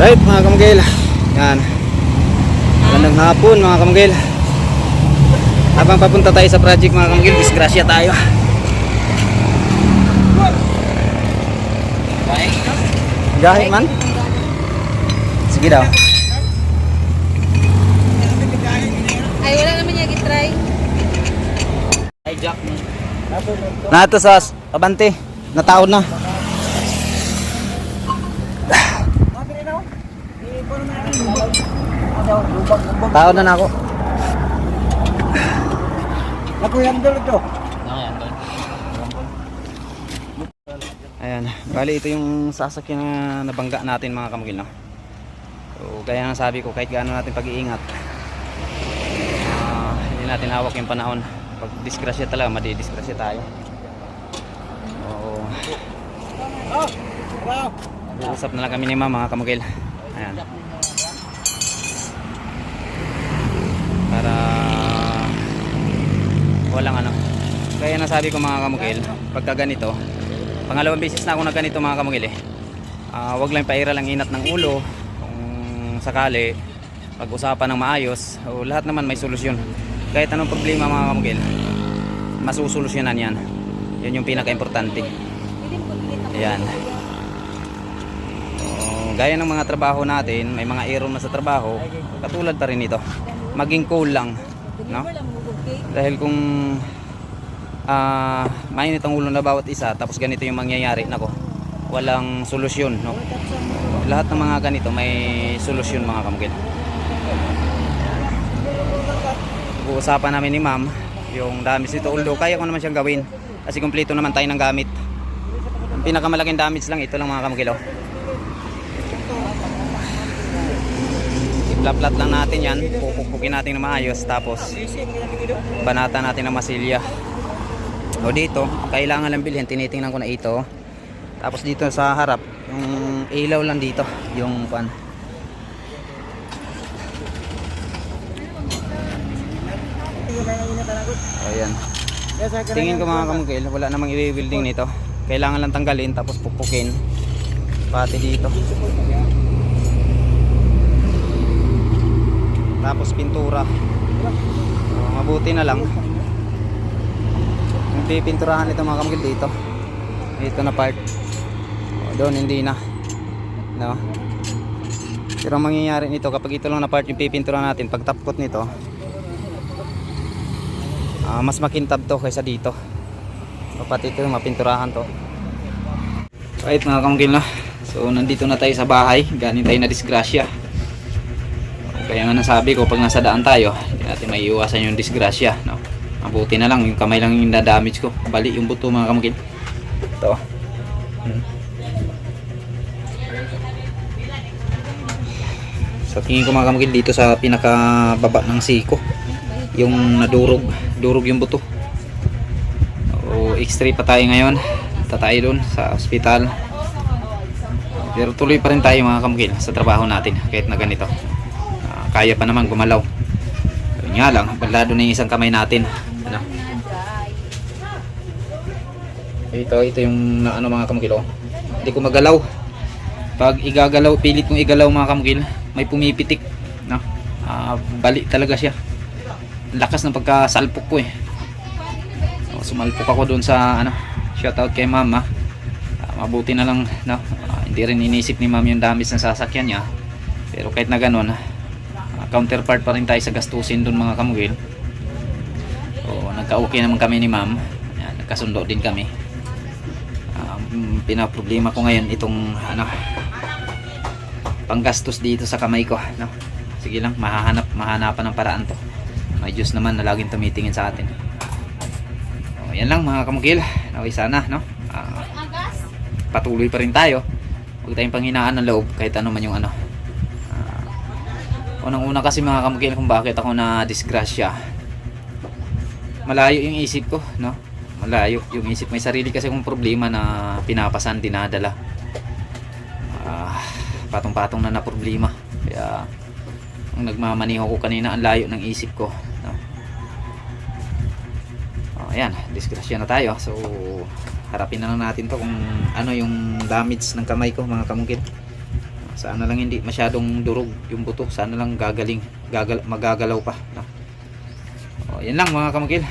Right mga kamugil. Yan. Magandang hapon mga kamugil. Habang papunta tayo sa project mga kamugil, disgrasya tayo. Gahe man? Sige daw. Ay, wala naman niya gitry. Nato sa Abante. Nataon na. Taon na na ako. Ako yan doon ito. Ayan, bali ito yung sasakyan na nabangga natin mga kamugil no. So, kaya nga sabi ko kahit gaano natin pag-iingat. ah, hindi natin hawak yung panahon. Pag disgrasya talaga, madidisgrasya tayo. Oo. Oh, wow. Usap na lang kami ni mama mga kamugil. Ayan. Para walang ano. Kaya nasabi ko mga kamugil, pagka ganito, pangalawang beses na ako na ganito mga kamugil eh. Ah, wag lang paira lang inat ng ulo kung sakali pag-usapan ng maayos o lahat naman may solusyon. Kahit anong problema mga kamugil, masusolusyonan yan. Yun yung pinaka-importante. Ayan. So, gaya ng mga trabaho natin, may mga error na sa trabaho, katulad pa rin ito. Maging cool lang, no? Dahil kung ah mainit ang ulo na bawat isa, tapos ganito yung mangyayari, nako, walang solusyon, no? Lahat ng mga ganito may solusyon mga kamugil. Pag-uusapan namin ni ma'am, yung damage nito, although kaya ko naman siyang gawin, kasi kumpleto naman tayo ng gamit. Ang pinakamalaking damage lang ito lang mga kamukilaw. Ipla-plat lang natin yan, pupukpukin natin na maayos tapos banata natin ng masilya. O dito, kailangan lang bilhin, tinitingnan ko na ito. Tapos dito sa harap, yung ilaw lang dito, yung pan. Ayan. Tingin ko mga kamukil, wala namang i-building nito. Kailangan lang tanggalin tapos pupukin. Pati dito. Tapos pintura. So, mabuti na lang. Yung pipinturahan ito mga kamukil dito. Dito na part. O, doon hindi na. No? Pero ang mangyayari nito kapag ito lang na part yung pipinturahan natin, pag tapkot nito, Ah, mas makintab to kaysa dito. So, pati ito mapinturahan to. Right mga kamukil na. So nandito na tayo sa bahay. Galing tayo na disgrasya. Kaya nga nasabi ko pag nasa daan tayo, hindi natin may iwasan yung disgrasya. No? Mabuti na lang, yung kamay lang yung na-damage ko. Bali yung buto mga kamukil. Ito. Hmm. Sa tingin ko mga kamukil dito sa pinakababa ng siko yung nadurog durog yung buto o x-ray pa tayo ngayon ta tayo dun sa ospital pero tuloy pa rin tayo mga kamukil sa trabaho natin kahit na ganito kaya pa naman gumalaw. Yun nga lang balado na yung isang kamay natin. Ano? Ito ito yung ano mga kamukil oh. hindi ko magalaw. Pag igagalaw pilit kong igalaw mga kamukil may pumipitik no? Ah, bali talaga siya. Lakas ng pagkasalpok ko eh. So, sumalpok ako doon sa ano shoutout kay mama. Ah, mabuti na lang no? Ah, hindi rin inisip ni ma'am yung damage ng sasakyan niya. Pero kahit na ganun counterpart pa rin tayo sa gastusin doon mga kamugil. So nagka-okay naman kami ni ma'am. Nagkasundo din kami. Um, pinaproblema ko ngayon itong ano panggastos dito sa kamay ko no? sige lang mahahanap mahanapan ng paraan to. May Diyos naman na laging tumitingin sa atin. O, yan lang mga kamugil. Okay sana no? Ah, patuloy pa rin tayo. Huwag tayong panghinaan ng loob kahit ano man yung ano unang una kasi mga kamugil kung bakit ako na disgrasya. Malayo yung isip ko no? Malayo yung isip. May sarili kasi kong problema na pinapasan dinadala. Ah, patong-patong na na problema. Kaya ang nagmamaniho ko kanina ang layo ng isip ko no? oh, ayan disgrasya na tayo. So harapin na lang natin to kung ano yung damage ng kamay ko mga kamungkit Sana lang hindi masyadong durog yung buto. Sana lang gagaling, gagal, magagalaw pa. No? O, yan lang mga kamukil.